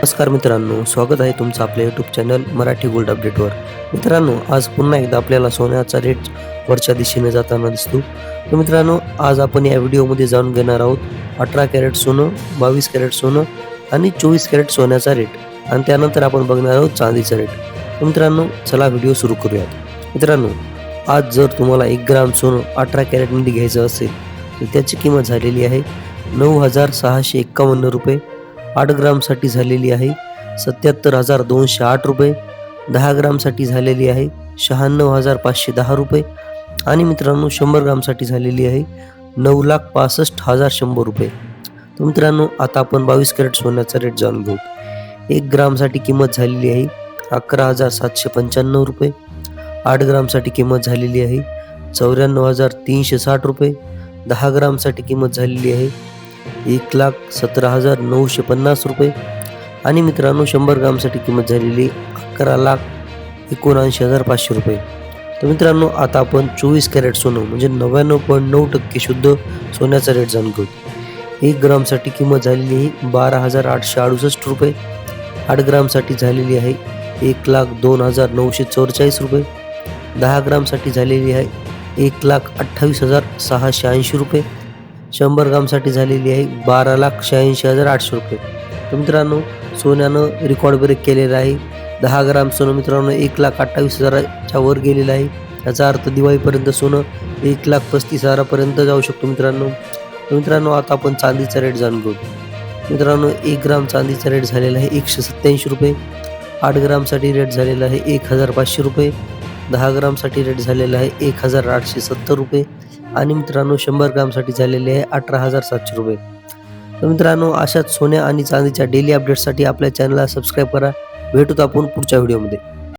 नमस्कार मित्रांनो स्वागत आहे तुमचं आपल्या यूट्यूब चॅनल मराठी गोल्ड अपडेटवर मित्रांनो आज पुन्हा एकदा आपल्याला सोन्याचा रेट वरच्या दिशेने जाताना दिसतो. तर मित्रांनो आज आपण या व्हिडिओमध्ये जाणून घेणार आहोत अठरा कॅरेट सोनं बावीस कॅरेट सोनं आणि चोवीस कॅरेट सोन्याचा रेट आणि त्यानंतर आपण बघणार आहोत चांदीचा रेट मित्रांनो चला व्हिडिओ सुरू करूयात. मित्रांनो आज जर तुम्हाला एक ग्राम सोनं अठरा कॅरेटमध्ये घ्यायचं असेल तर त्याची किंमत झालेली आहे नऊ हजार सहाशे एक्कावन्न रुपये. आठ ग्रामसाठी झालेली आहे. सत्याहत्तर हजार दोनशे आठ रुपये दहा ग्रामसाठी झालेली आहे. शहाण्णव हजार पाचशे दहा रुपये. आणि मित्रांनो शंभर ग्रामसाठी झालेली आहे. नऊ लाख पासष्ट हजार शंभर रुपये. तर मित्रांनो आता आपण बावीस कॅरेट सोन्याचा रेट जाणून घेऊ. एक ग्रामसाठी किंमत झालेली आहे अकरा हजार सातशे पंच्याण्णव रुपये. आठ ग्रामसाठी किंमत झालेली आहे चौऱ्याण्णव हजार तीनशे साठ रुपये. दहा ग्रामसाठी किंमत झालेली आहे एक लाख सतरा हजार नऊशे पन्नास रुपये. आणि मित्रांनो शंभर ग्रामसाठी किंमत झालेली अकरा लाख एकोणऐंशी हजार पाचशे रुपये. तर मित्रांनो आता आपण चोवीस कॅरेट सोनं म्हणजे नव्याण्णव पॉईंट नऊ टक्के शुद्ध सोन्याचा रेट जाणून घेऊ. एक ग्रामसाठी किंमत झालेली आहे बारा हजार आठशे अडुसष्ट रुपये. आठ ग्रामसाठी झालेली आहे एक लाख दोन हजार नऊशे चौवेचाळीस रुपये. दहा ग्रामसाठी झालेली आहे एक लाख अठ्ठावीस हजार सहाशे ऐंशी रुपये. शंभर ग्रामसाठी झालेली आहे बारा लाख शहाऐंशी हजार आठशे रुपये. तर मित्रांनो सोन्यानं रेकॉर्ड ब्रेक केलेला आहे. दहा ग्राम सोनं मित्रांनो एक लाख अठ्ठावीस हजाराच्या वर गेलेलं आहे. याचा अर्थ दिवाळीपर्यंत सोनं एक लाख पस्तीस हजारापर्यंत जाऊ शकतो मित्रांनो. मित्रांनो आता आपण चांदीचा रेट जाणून घेऊ. मित्रांनो एक ग्राम चांदीचा रेट झालेला आहे एकशे सत्त्याऐंशी रुपये. आठ ग्रामसाठी रेट झालेला आहे एक हजार पाचशे रुपये. दहा ग्रामसाठी रेट झालेला आहे एक हजार आठशे सत्तर रुपये. आणि मित्रांनो शंभर ग्रामसाठी झालेले आहे अठरा हजार सातशे रुपये. तर मित्रांनो अशाच सोन्या आणि चांदीच्या डेली अपडेट्ससाठी आपल्या चॅनलला सबस्क्राईब करा. भेटूत आपण पुढच्या व्हिडिओमध्ये